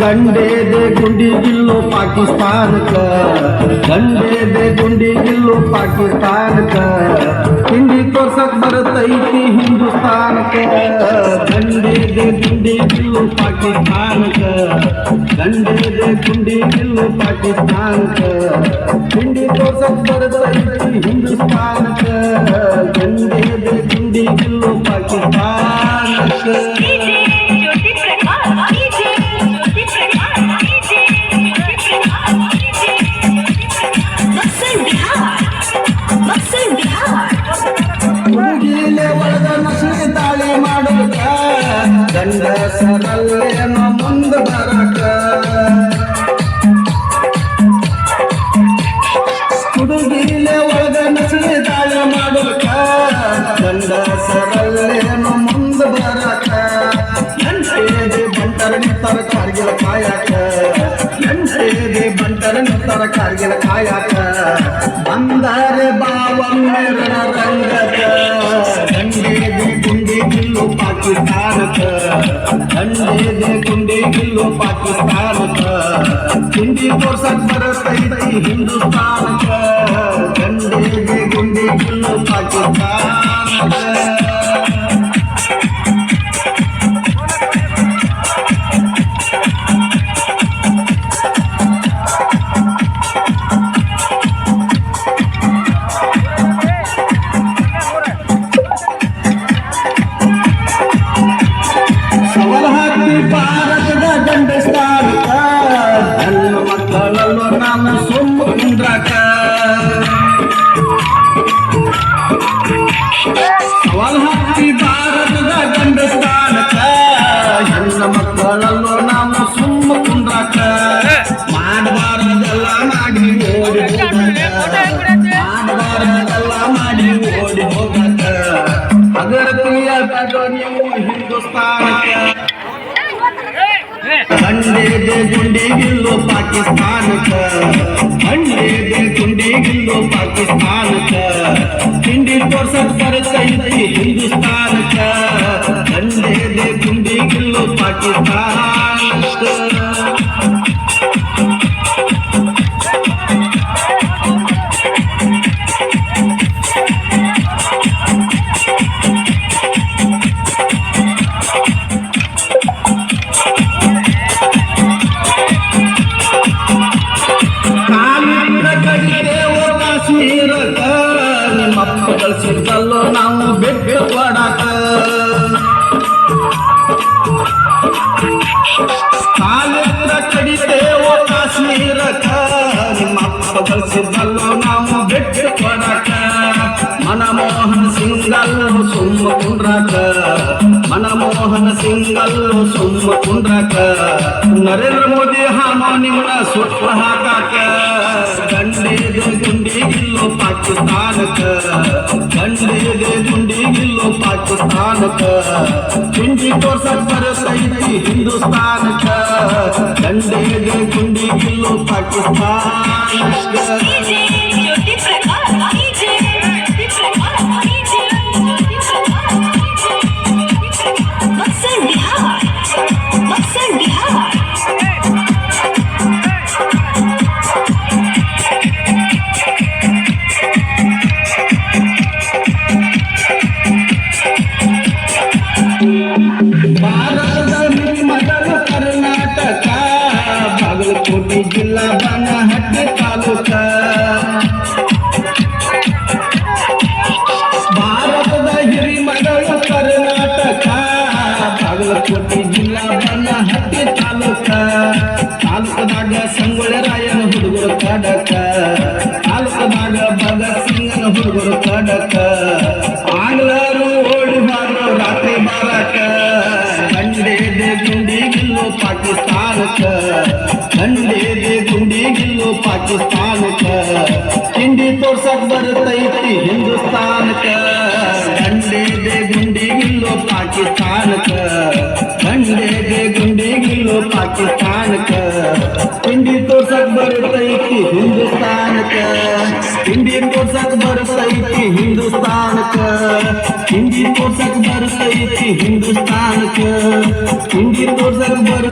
ಗಂಡೇದೆ ಗುಂಡಿಗಿಲ್ಲು ಪಾಕಿಸ್ತಾನಕ್ಕ ಗಂಡೇದೆ ಗುಂಡಿಗಿಲ್ಲು ಪಾಕಿಸ್ತಾನಕ್ಕ ಹಿಂದಿ ತೋರ್ಸಕ್ ಬರತೈತಿ ಹಿಂದೂಸ್ತಾನಕ್ಕ ಗಂಡೇದೆ ಗುಂಡಿಗಿಲ್ಲು ಪಾಕಿಸ್ತಾನಕ್ಕ ಗಂಡೇದೆ ಗುಂಡಿಗಿಲ್ಲು ಪಾಕಿಸ್ತಾನಕ್ಕ ಹಿಂದಿ ತೋರ್ಸಕ್ ಬರತೈತಿ ಹಿಂದೂಸ್ತಾನಕ್ಕ ಗಂಡೇದೆ ಗುಂಡಿಗಿಲ್ಲು ಪಾಕಿಸ್ತಾನಕ್ಕ ಹುಡುಗಿಲೆ ಒಳಗ ನಸಲಿ ತಾಳಿ ಮಾಡುತ್ತ ಗಂಡಸರಲ್ಲೇನೋ ಮುಂದ ಬರಕ ಹುಡುಗಿಲೆ ಒಳಗ ನಸಲಿ ತಾಳಿ ಮಾಡುತ್ತ ಗಂಡಸರಲ್ಲೇನೋ ಮುಂದ ಬರಕ ಎಂಟೇದೆ ಬಂಟರ ನಿಂತರ ಕಾರ್ಗಿಲ ಕಾಯಕ ಎಂಟೇದೆ ಬಂಟರ ನಿಂತರ ಕಾರ್ಗಿಲ ಕಾಯಕ ಬಂದರೆ ಬಾವಮ್ಮೆ ರಣರಂಗದ ಗಂಡೇದೆ ಗುಂಡಿ ಗಿಲ್ಲು ಪಾಕಿಸ್ತಾನಕ ಗಂಡೇದೆ ಗುಂಡಿ ಹಿಂದಿ ತೋರ್ಸಕ್ ಬರತೈತಿ ಹಿಂದೂಸ್ತಾನಕ ಗಂಡೇದೆ ಗುಂಡಿಗಿಲ್ಲು ಪಾಕಿಸ್ತಾನಕ್ಕ ಗಂಡೇದೆ ಗುಂಡಿಗಿಲ್ಲು ಪಾಕಿಸ್ತಾನಕ್ಕ. ತಿಂಡಿ ತೋರ್ಸಕ್ ಬರತೈತಿ ಹಿಂದೂಸ್ತಾನಕ್ಕ ಗಂಡೇದೆ ಗುಂಡಿಗಿಲ್ಲು ಪಾಕಿಸ್ತಾನಕ್ಕ ಕಾಶ್ಮೀರಕ ನಿಮ್ಮಪ್ಪ ಕಳ್ಸಿದ್ದಲ್ಲೋ ನಾವು ಬೆಟ್ಟು ಕೊಡಕ. ಕಾಲಿನ ಕಡಿದೇವೋ ಕಾಶ್ಮೀರಕ ನಿಮ್ಮಪ್ಪ ಕಳ್ಸಿದ್ದಲ್ಲೋ ನಾವು ಬಿಟ್ಟು ಕೊಡಕ. ಮನಮೋಹನ್ ಸಿಂಗಲ್ಲು ಸುಮ್ಮ ಕುಂಡ್ರಕ ಮನಮೋಹನ್ ಸಿಂಗಲ್, ಸುಮ್ಮ ಕುಂಡ್ರಕ ನರೇಂದ್ರ ಮೋದಿ ಹಾನೋ ನಿಮ್ಮ ಸುಟ್ಟು ಹಾಕಾಕ. ಗುಂಡಿಗಿಲ್ಲು ಪಾಕಿಸ್ತಾನಕ ಗಂಡೇದೆ ಗುಂಡಿಗಿಲ್ಲು ಪಾಕಿಸ್ತಾನಕ ತಿಂಡಿ ತೋರ್ಸಕ್ ಬರತೈತಿ ಹಿಂದೂಸ್ತಾನಕ. ಗಂಡೇದೆ ಗುಂಡಿಗಿಲ್ಲು ಪಾಕಿಸ್ತಾನಕ ಭಾರತದ ಮೊದಲು ಕರ್ನಾಟಕ. ಬಾಗಲಕೋಟೆ ಜಿಲ್ಲಾ ಬನಹಟ್ಟಿ ತಾಲೂಕ. ಭಾರತದ ಹಿರಿಮಗಳು ಕರ್ನಾಟಕ. ಬಾಗಲಕೋಟೆ ಜಿಲ್ಲಾ ಬನಹಟ್ಟಿ ತಾಲೂಕ. ತಾಲೂಕದಾಗ ಸಂಗೊಳ್ಳಿ ರಾಯನ ಹುಡುಗರು ಕಡಕ. ತಾಲೂಕದಾಗ ಭಗತ್ ಸಿಂಗನ ಹುಡುಗರು ಕಡಕ. ಗುಂಡಿಗಿಲ್ಲು ಪಾಕಿಸ್ತಾನಕ್ಕ ಹಿಂದಿ ತೋರ್ಸಕ್ ಬರ್ತೈತಿ ಹಿಂದೂಸ್ತಾನಕ್ಕ ಗಂಡೇದೆ ಗುಂಡಿಗಿಲ್ಲು ಪಾಕಿಸ್ತಾನಕ್ಕ ಗಂಡೇದೆ ಗುಂಡಿಗಿಲ್ಲು ಪಾಕಿಸ್ತಾನಕ್ಕ ಹಿಂದಿ ತೋರ್ಸಕ್ ಬರ್ತೈತಿ ಹಿಂದೂಸ್ತಾನಕ್ಕ ಹಿಂದಿ ತೋರ್ಸಕ್ ಬರ್ತೈತಿ ಹಿಂದೂಸ್ತಾನಕ್ಕ ಹಿಂದಿ ತೋರ್ಸಕ್ ಬರ್ತೈತಿ ಹಿಂದೂಸ್ತಾನಕ್ಕ ಹಿಂದಿ ತೋರ್ಸಕ್ ಬರ್